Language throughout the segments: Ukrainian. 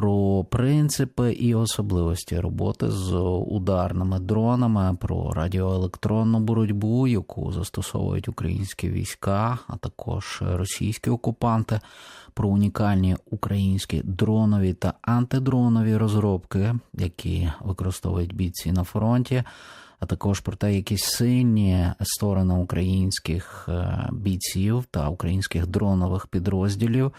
про принципи і особливості роботи з ударними дронами, про радіоелектронну боротьбу, яку застосовують українські війська, а також російські окупанти, про унікальні українські дронові та антидронові розробки, які використовують бійці на фронті. А також про те, які сильні сторони українських е, бійців та українських дронових підрозділів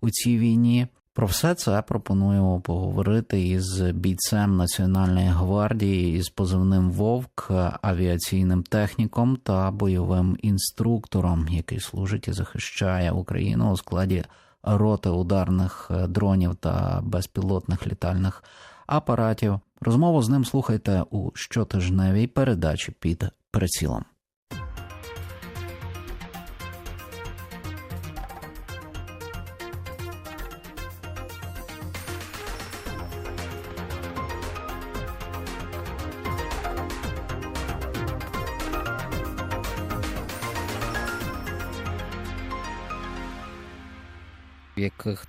у цій війні. Про все це пропонуємо поговорити із бійцем Національної гвардії із позивним Вовк, авіаційним техніком та бойовим інструктором, який служить і захищає Україну у складі роти ударних дронів та безпілотних літальних апаратів. Розмову з ним слухайте у щотижневій передачі під прицілом.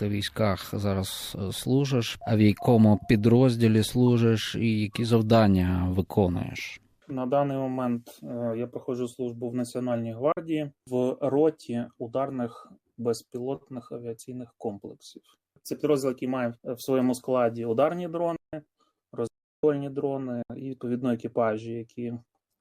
Військах зараз е, служиш, а в якому підрозділі служиш, і які завдання виконуєш? На даний момент е, я проходжу службу в Національній гвардії в роті ударних безпілотних авіаційних комплексів. Це підрозділ, який має в своєму складі ударні дрони, розвідувальні дрони і відповідно екіпажі, які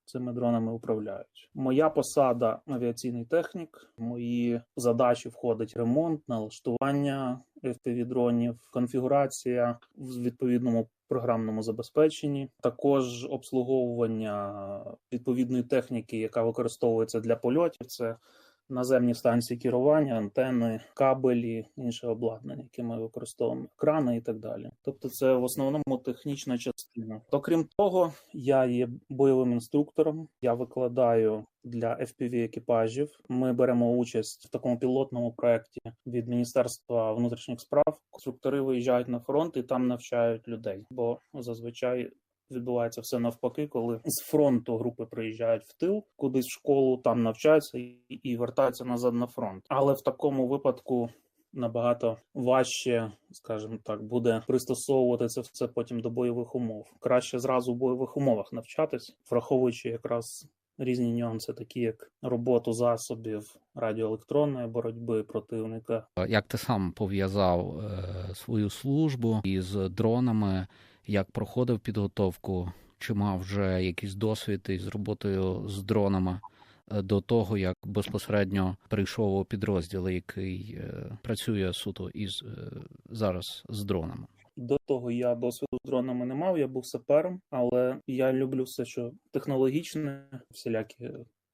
цими дронами управляють. Моя посада авіаційний технік. Мої задачі входить ремонт, налаштування fpv дронів, конфігурація в відповідному програмному забезпеченні, також обслуговування відповідної техніки, яка використовується для польотів. Це наземні станції керування, антени, кабелі, інше обладнання, яке ми використовуємо, крани і так далі. Тобто, це в основному технічна частина. Окрім того, я є бойовим інструктором. Я викладаю для fpv екіпажів. Ми беремо участь в такому пілотному проєкті від Міністерства внутрішніх справ. Конструктори виїжджають на фронт і там навчають людей, бо зазвичай відбувається все навпаки, коли з фронту групи приїжджають в тил, кудись в школу, там навчаються і, вертаються назад на фронт. Але в такому випадку. Набагато важче, скажімо так, буде пристосовувати це все потім до бойових умов. Краще зразу в бойових умовах навчатись, враховуючи якраз різні нюанси, такі як роботу засобів радіоелектронної боротьби противника. Як ти сам пов'язав е, свою службу із дронами? Як проходив підготовку? Чи мав вже якийсь досвід із роботою з дронами е, до того, як безпосередньо прийшов у підрозділ, який е, працює суто із е, зараз з дронами? До того я досвіду з дронами не мав, я був сапером, але я люблю все, що технологічне, всілякі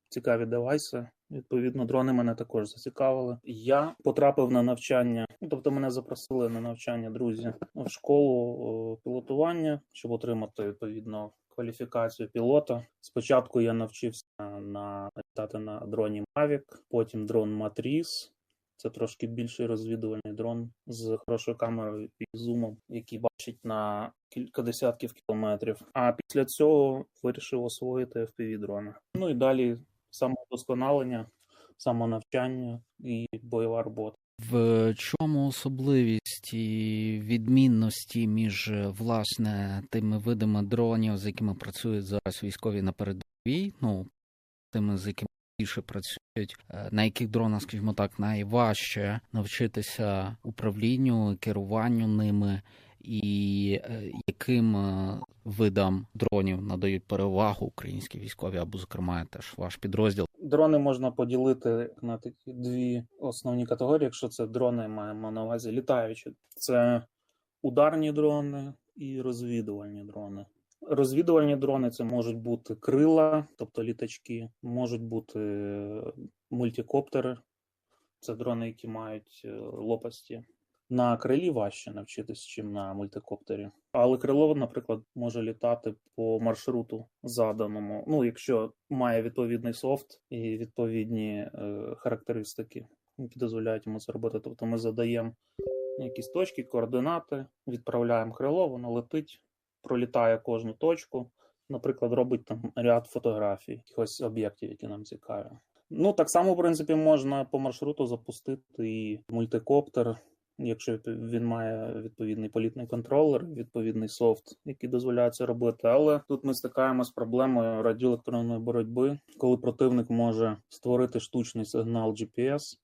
цікаві девайси. Відповідно, дрони мене також зацікавили. Я потрапив на навчання, ну, тобто мене запросили на навчання друзі в школу пілотування, щоб отримати відповідно кваліфікацію пілота. Спочатку я навчився на літати на дроні Mavic, потім дрон Матріс. Це трошки більший розвідувальний дрон з хорошою камерою і зумом, який бачить на кілька десятків кілометрів. А після цього вирішив освоїти fpv дрони. Ну і далі самовдосконалення, самонавчання і бойова робота. В чому особливість і відмінності між власне тими видами дронів, з якими працюють зараз військові на передовій, ну тими, з якими більше працюють, на яких дронах, скажімо так, найважче навчитися управлінню, керуванню ними, і яким видам дронів надають перевагу українські військові або, зокрема, теж ваш підрозділ? Дрони можна поділити на такі дві основні категорії. Якщо це дрони, маємо на увазі літаючі, це ударні дрони і розвідувальні дрони. Розвідувальні дрони це можуть бути крила, тобто літачки, можуть бути мультикоптери, це дрони, які мають лопасті. На крилі важче навчитись, чим на мультикоптері. Але крило, наприклад, може літати по маршруту заданому. Ну, якщо має відповідний софт і відповідні е, характеристики, які дозволяють йому це робити. Тобто ми задаємо якісь точки, координати, відправляємо крило, воно летить, пролітає кожну точку. Наприклад, робить там ряд фотографій, якихось об'єктів, які нам цікаві. Ну так само, в принципі, можна по маршруту запустити і мультикоптер якщо він має відповідний політний контролер, відповідний софт, який дозволяє це робити. Але тут ми стикаємося з проблемою радіоелектронної боротьби, коли противник може створити штучний сигнал GPS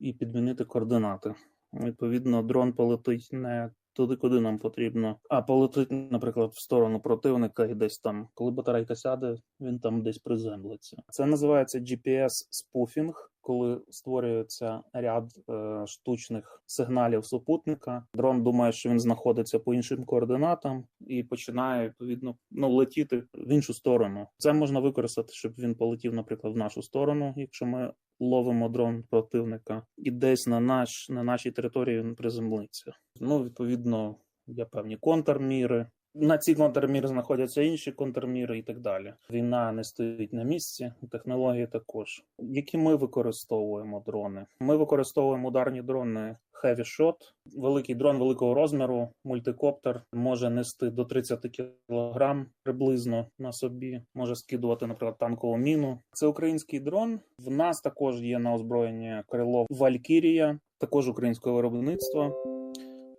і підмінити координати. Відповідно, дрон полетить не туди, куди нам потрібно, а полетить, наприклад, в сторону противника і десь там, коли батарейка сяде, він там десь приземлиться. Це називається GPS спуфінг, коли створюється ряд е, штучних сигналів супутника. Дрон думає, що він знаходиться по іншим координатам і починає відповідно ну летіти в іншу сторону. Це можна використати, щоб він полетів, наприклад, в нашу сторону, якщо ми ловимо дрон противника, і десь на наш на нашій території він приземлиться. Ну, відповідно, є певні контрміри. На ці контрміри знаходяться інші контрміри і так далі. Війна не стоїть на місці, технології також. Які ми використовуємо дрони? Ми використовуємо ударні дрони Heavy Shot. Великий дрон великого розміру, мультикоптер може нести до 30 кг приблизно на собі, може скидувати, наприклад, танкову міну. Це український дрон. В нас також є на озброєнні крило Валькірія, також українського виробництва.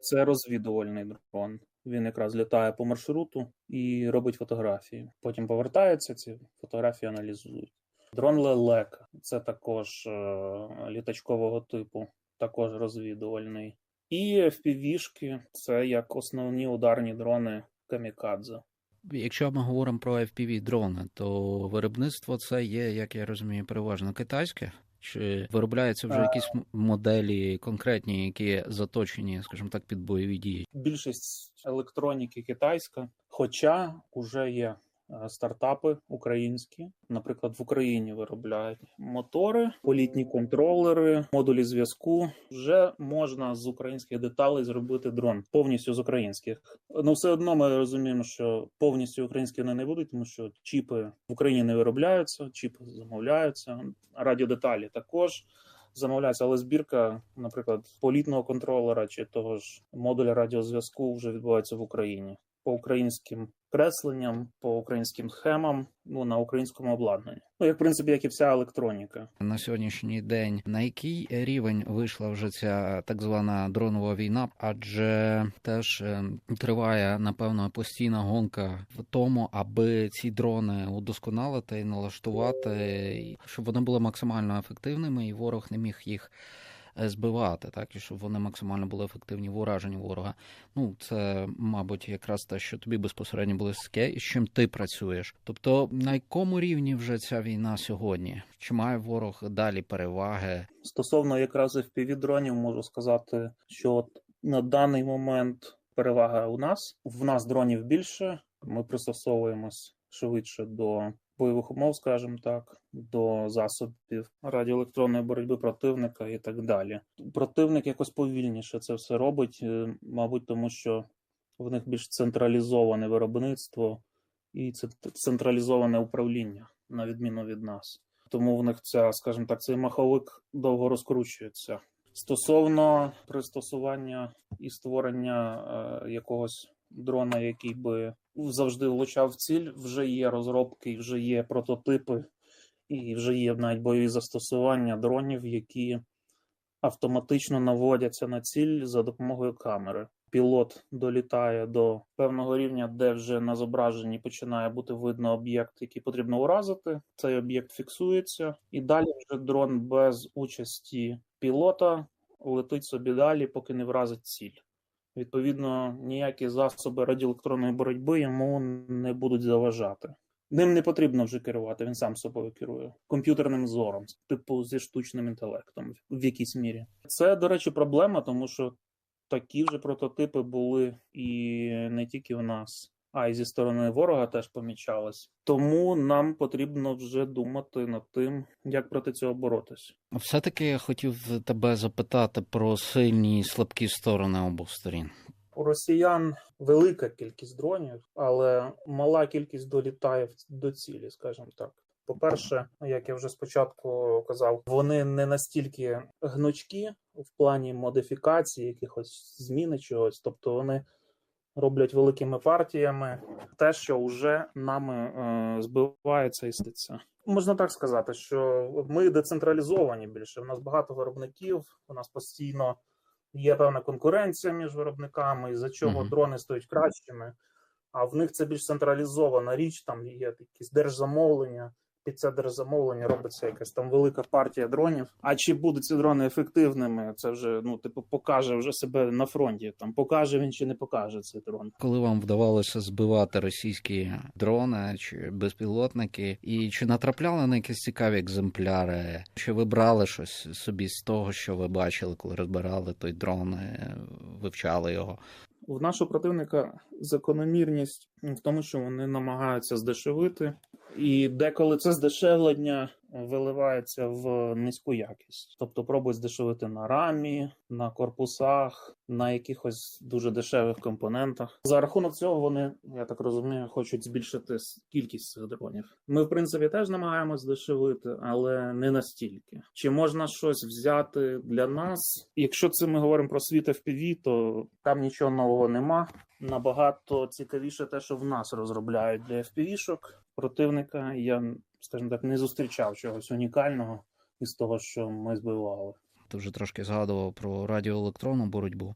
Це розвідувальний дрон. Він якраз літає по маршруту і робить фотографії. Потім повертається, ці фотографії аналізують. Дрон Лелека це також е, літачкового типу, також розвідувальний. І FPV-шки – це як основні ударні дрони камікадзе. Якщо ми говоримо про fpv дрони, то виробництво це є, як я розумію, переважно китайське. Чи виробляються вже якісь моделі конкретні, які заточені, скажімо так, під бойові дії? Більшість електроніки китайська, хоча вже є е, стартапи українські, наприклад, в Україні виробляють мотори, політні контролери, модулі зв'язку. Вже можна з українських деталей зробити дрон повністю з українських. Ну все одно ми розуміємо, що повністю українські вони не будуть, тому що чіпи в Україні не виробляються, чіпи замовляються, радіодеталі також замовляється, але збірка, наприклад, політного контролера чи того ж модуля радіозв'язку вже відбувається в Україні по українським кресленням, по українським схемам, ну на українському обладнанні. Ну як в принципі, як і вся електроніка. На сьогоднішній день на який рівень вийшла вже ця так звана дронова війна? Адже теж е, триває напевно постійна гонка в тому, аби ці дрони удосконалити і налаштувати, щоб вони були максимально ефективними, і ворог не міг їх збивати, так і щоб вони максимально були ефективні в ураженні ворога. Ну це, мабуть, якраз те, що тобі безпосередньо близьке, і з чим ти працюєш. Тобто, на якому рівні вже ця війна сьогодні? Чи має ворог далі переваги? Стосовно якраз fpv дронів, можу сказати, що от на даний момент перевага у нас. В нас дронів більше. Ми пристосовуємось швидше до бойових умов, скажімо так, до засобів радіоелектронної боротьби противника і так далі. Противник якось повільніше це все робить, е, мабуть, тому що в них більш централізоване виробництво і централізоване управління, на відміну від нас. Тому в них ця, скажімо так, цей маховик довго розкручується. Стосовно пристосування і створення е, якогось дрона, який би завжди влучав ціль, вже є розробки, вже є прототипи, і вже є навіть бойові застосування дронів, які автоматично наводяться на ціль за допомогою камери. Пілот долітає до певного рівня, де вже на зображенні починає бути видно об'єкт, який потрібно уразити. Цей об'єкт фіксується, і далі вже дрон без участі пілота летить собі далі, поки не вразить ціль. Відповідно, ніякі засоби радіоелектронної боротьби йому не будуть заважати. Ним не потрібно вже керувати, він сам собою керує комп'ютерним зором, типу зі штучним інтелектом в якійсь мірі. Це, до речі, проблема, тому що такі вже прототипи були і не тільки в нас, а й зі сторони ворога теж помічались. Тому нам потрібно вже думати над тим, як проти цього боротися. Все-таки я хотів тебе запитати про сильні і слабкі сторони обох сторін. У росіян велика кількість дронів, але мала кількість долітає до цілі, скажімо так. По-перше, як я вже спочатку казав, вони не настільки гнучкі в плані модифікації, якихось зміни чогось, тобто вони роблять великими партіями те, що вже нами е, збивається і ситься. Можна так сказати, що ми децентралізовані більше. У нас багато виробників, у нас постійно є певна конкуренція між виробниками, із-за чого Мгм. дрони стають кращими. А в них це більш централізована річ, там є якісь держзамовлення. Під це держзамовлення робиться якась там велика партія дронів. А чи будуть ці дрони ефективними? Це вже ну типу покаже вже себе на фронті. Там покаже він чи не покаже цей дрон. Коли вам вдавалося збивати російські дрони чи безпілотники, і чи натрапляли на якісь цікаві екземпляри? Чи ви брали щось собі з того, що ви бачили, коли розбирали той дрон, е, вивчали його? В нашого противника закономірність в тому, що вони намагаються здешевити, і деколи це здешевлення виливається в низьку якість, тобто пробують здешевити на рамі, на корпусах, на якихось дуже дешевих компонентах. За рахунок цього вони, я так розумію, хочуть збільшити кількість цих дронів. Ми, в принципі, теж намагаємось здешевити, але не настільки. Чи можна щось взяти для нас? Якщо це ми говоримо про світ FPV, то там нічого нового нема. Набагато цікавіше те, що в нас розробляють для FPV-шок противника. Я, скажімо так, не зустрічав чогось унікального із того, що ми збивали. Ти вже трошки згадував про радіоелектронну боротьбу.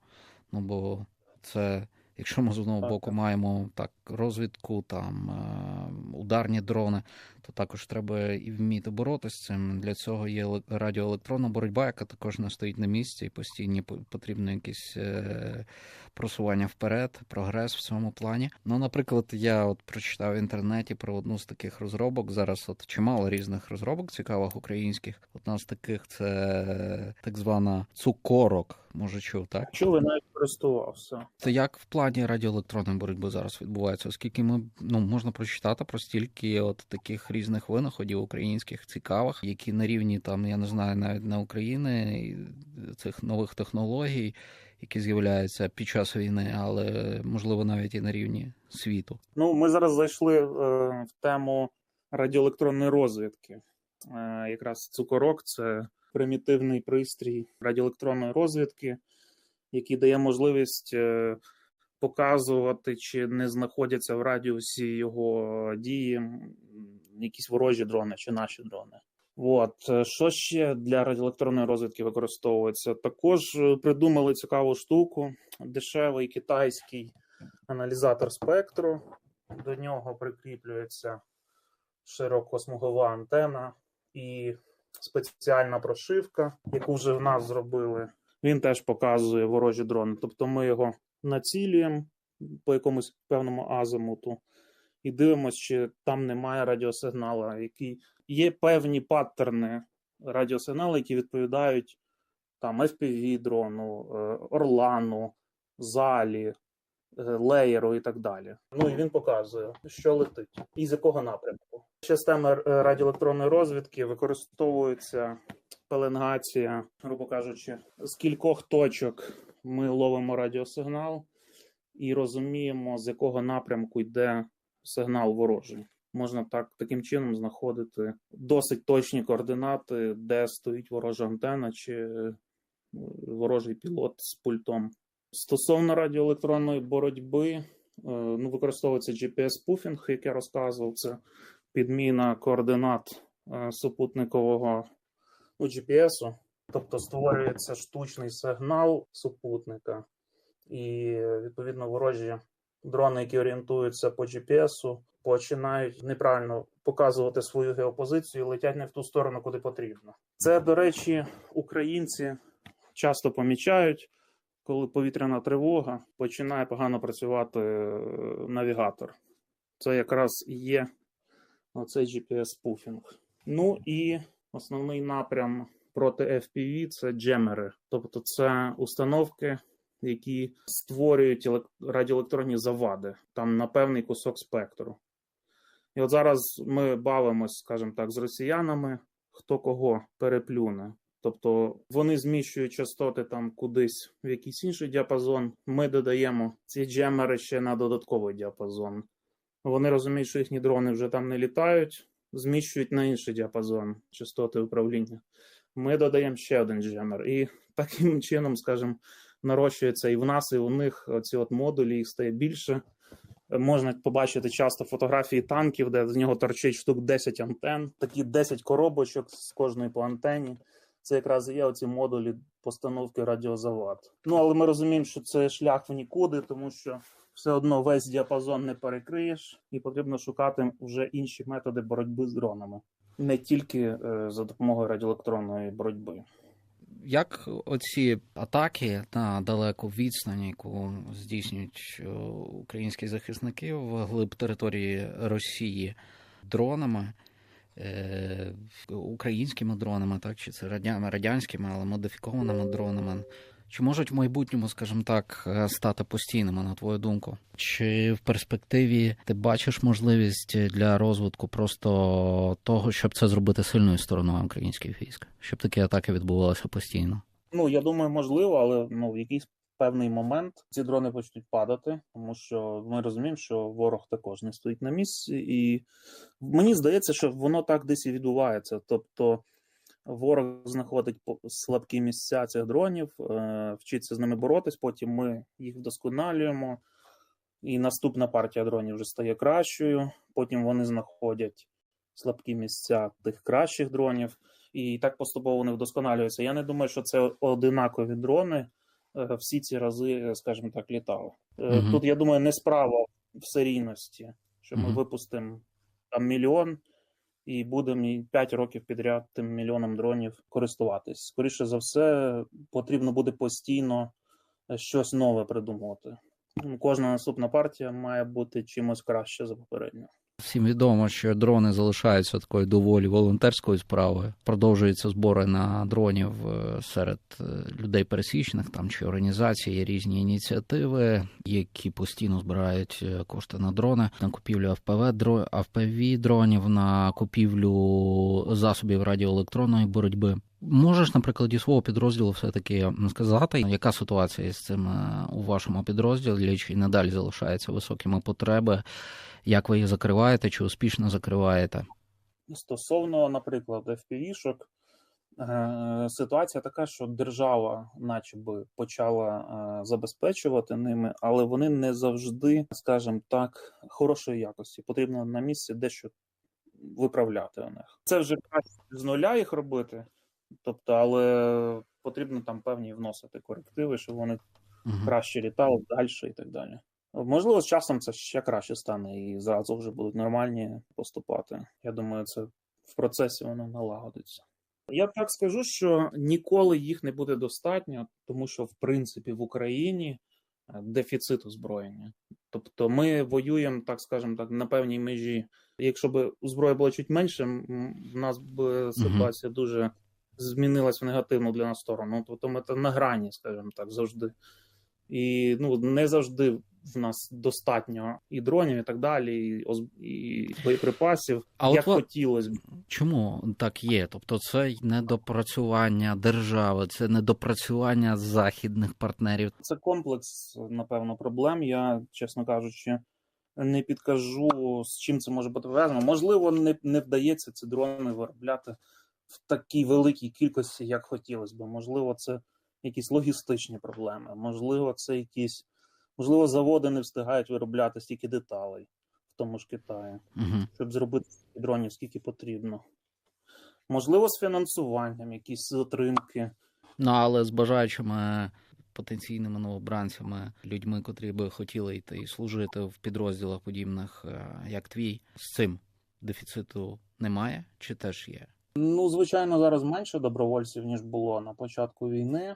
Ну бо це, якщо ми з одного боку маємо так розвідку, там е, ударні дрони, то також треба і вміти боротися з цим. Для цього є радіоелектронна боротьба, яка також не стоїть на місці, і постійно потрібно якесь е, просування вперед, прогрес в цьому плані. Ну, наприклад, я от прочитав в інтернеті про одну з таких розробок. Зараз от чимало різних розробок цікавих українських. Одна з таких це так звана цукорок. Може, чув, так? Ви навіть користувався? То як в плані радіоелектронної боротьби зараз відбувається? Оскільки ми ну можна прочитати про стільки от таких різних винаходів українських цікавих, які на рівні там, я не знаю, навіть не України цих нових технологій, які з'являються під час війни, але можливо навіть і на рівні світу. Ну, ми зараз зайшли е, в тему радіоелектронної розвідки. Е, якраз цукорок це примітивний пристрій радіоелектронної розвідки, який дає можливість е, показувати, чи не знаходяться в радіусі його дії якісь ворожі дрони чи наші дрони. От е, що ще для радіоелектронної розвідки використовується? Також е, придумали цікаву штуку: дешевий китайський аналізатор спектру. До нього прикріплюється широкосмугова антена і спеціальна прошивка, яку вже в нас зробили. Він теж показує ворожі дрони. Тобто ми його націлюємо по якомусь певному азимуту і дивимося, чи там немає радіосигнала, який є певні паттерни радіосигналу, які відповідають там FPV дрону, е, Орлану, залі, е, леєру і так далі. Ну і він показує, що летить і з якого напрямку. Система е, радіоелектронної розвідки використовується пеленгація, грубо кажучи, з кількох точок ми ловимо радіосигнал і розуміємо, з якого напрямку йде сигнал ворожий. Можна так таким чином знаходити досить точні координати, де стоїть ворожа антена чи е, ворожий пілот з пультом. Стосовно радіоелектронної боротьби, е, ну, використовується GPS-пуфінг, як я розказував, це підміна координат е, супутникового ну, GPS-у. тобто створюється штучний сигнал супутника, і відповідно ворожі дрони, які орієнтуються по GPS, починають неправильно показувати свою геопозицію, летять не в ту сторону, куди потрібно. Це, до речі, українці часто помічають, коли повітряна тривога починає погано працювати е, навігатор. Це якраз і є оцей GPS-пуфінг. Ну і основний напрям проти FPV це джемери, тобто це установки, які створюють радіоелектронні завади там на певний кусок спектру. І от зараз ми бавимось, скажімо так, з росіянами, хто кого переплюне. Тобто вони зміщують частоти там кудись в якийсь інший діапазон. Ми додаємо ці джемери ще на додатковий діапазон. Вони розуміють, що їхні дрони вже там не літають, зміщують на інший діапазон частоти управління. Ми додаємо ще один джемер. І таким чином, скажімо, нарощується і в нас, і у них оці от модулі, їх стає більше. Можна побачити часто фотографії танків, де з нього торчить штук 10 антен, такі 10 коробочок з кожної по антені. Це якраз є оці модулі постановки радіозавад. Ну але ми розуміємо, що це шлях в нікуди, тому що все одно весь діапазон не перекриєш, і потрібно шукати вже інші методи боротьби з дронами, не тільки е, за допомогою радіоелектронної боротьби. Як оці атаки на далеку відстань, яку здійснюють е, українські захисники в глиб території Росії дронами, е, українськими дронами, так чи це радя- радянськими, але модифікованими дронами, чи можуть в майбутньому, скажімо так, е, стати постійними, на твою думку? Чи в перспективі ти бачиш можливість для розвитку просто того, щоб це зробити сильною стороною українських військ, щоб такі атаки відбувалися постійно? Ну я думаю, можливо, але ну в якийсь певний момент ці дрони почнуть падати, тому що ми розуміємо, що ворог також не стоїть на місці, і мені здається, що воно так десь і відбувається. Тобто ворог знаходить слабкі місця цих дронів, е, вчиться з ними боротись. Потім ми їх вдосконалюємо, і наступна партія дронів вже стає кращою. Потім вони знаходять слабкі місця тих кращих дронів і так поступово вони вдосконалюються. Я не думаю, що це одинакові дрони е, всі ці рази, е, скажімо так, літали. Мгм. Тут я думаю, не справа в серійності, що ми Мгм. випустимо там мільйон. І будемо і 5 років підряд тим мільйоном дронів користуватись. Скоріше за все, потрібно буде постійно е, щось нове придумувати. Кожна наступна партія має бути чимось краще за попередню. Всім відомо, що дрони залишаються такою доволі волонтерською справою. Продовжуються збори на дронів е, серед е, людей пересічних там чи організацій, є різні ініціативи, які постійно збирають е, кошти на дрони, на купівлю ФПВ дро- FPV дронів, на купівлю засобів радіоелектронної боротьби. Можеш на прикладі свого підрозділу все-таки сказати, яка ситуація з цим у вашому підрозділі? Чи надалі залишаються високими потреби? Як ви їх закриваєте, чи успішно закриваєте? Стосовно, наприклад, FPV-шок, е, ситуація така, що держава, начебто, почала е, забезпечувати ними, але вони не завжди, скажімо так, хорошої якості. Потрібно на місці дещо виправляти у них. Це вже краще з нуля їх робити, тобто, але потрібно там певні вносити корективи, щоб вони Мгм. краще літали далі і так далі. Можливо, з часом це ще краще стане і зразу вже будуть нормальні поступати. Я думаю, це в процесі воно налагодиться. Я так скажу, що ніколи їх не буде достатньо, тому що в принципі в Україні е, дефіцит озброєння. Тобто ми воюємо, так скажемо так, на певній межі. Якщо б зброї було чуть менше, в нас б ситуація дуже змінилась в негативну для нас сторону. Тобто ми на грані, скажімо так, завжди. І ну не завжди в нас достатньо і дронів, і так далі, і, оз- і боєприпасів, А от як ви- хотілося б. Чому так є? Тобто це недопрацювання держави, це недопрацювання західних партнерів. Це комплекс, напевно, проблем. Я, чесно кажучи, не підкажу, з чим це може бути пов'язано. Можливо, не, не вдається ці дрони виробляти в такій великій кількості, як хотілося б. Можливо, це якісь логістичні проблеми, можливо, це якісь, можливо, заводи не встигають виробляти стільки деталей в тому ж Китаї. Угу. щоб зробити дронів, скільки потрібно. Можливо, з фінансуванням, якісь затримки. Ну але з бажаючими потенційними новобранцями, людьми, котрі би хотіли йти і служити в підрозділах подібних, е, як твій, з цим дефіциту немає чи теж є? Ну, звичайно, зараз менше добровольців, ніж було на початку війни.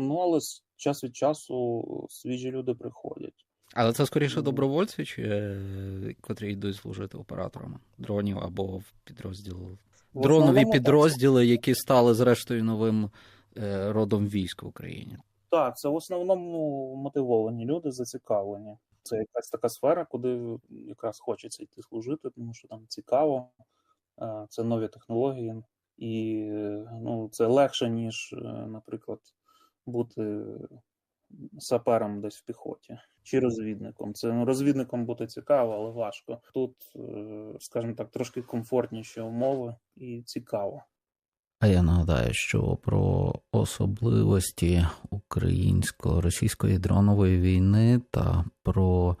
Ну, але з час від часу свіжі люди приходять. Але це скоріше добровольці, чи е, котрі йдуть служити операторами дронів або в підрозділ дронові підрозділи, які стали зрештою новим е, родом військ в Україні. Так, це в основному мотивовані люди, зацікавлені. Це якась така сфера, куди якраз хочеться йти служити, тому що там цікаво, е, це нові технології, і е, ну, це легше, ніж, е, наприклад, бути сапером десь в піхоті чи розвідником. Це ну, розвідником бути цікаво, але важко. Тут, е, скажімо так, трошки комфортніші умови і цікаво. А я нагадаю, що про особливості українсько-російської дронової війни та про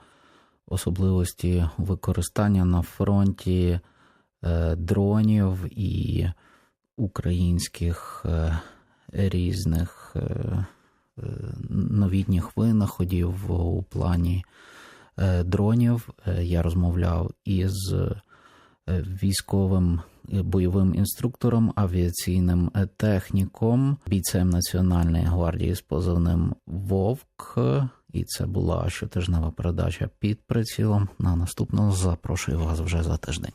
особливості використання на фронті е, дронів і українських е, різних е, е, новітніх винаходів у плані е, дронів. Я розмовляв із військовим бойовим інструктором, авіаційним техніком, бійцем Національної гвардії з позивним Вовк. І це була щотижнева передача під прицілом. На наступну запрошую вас вже за тиждень.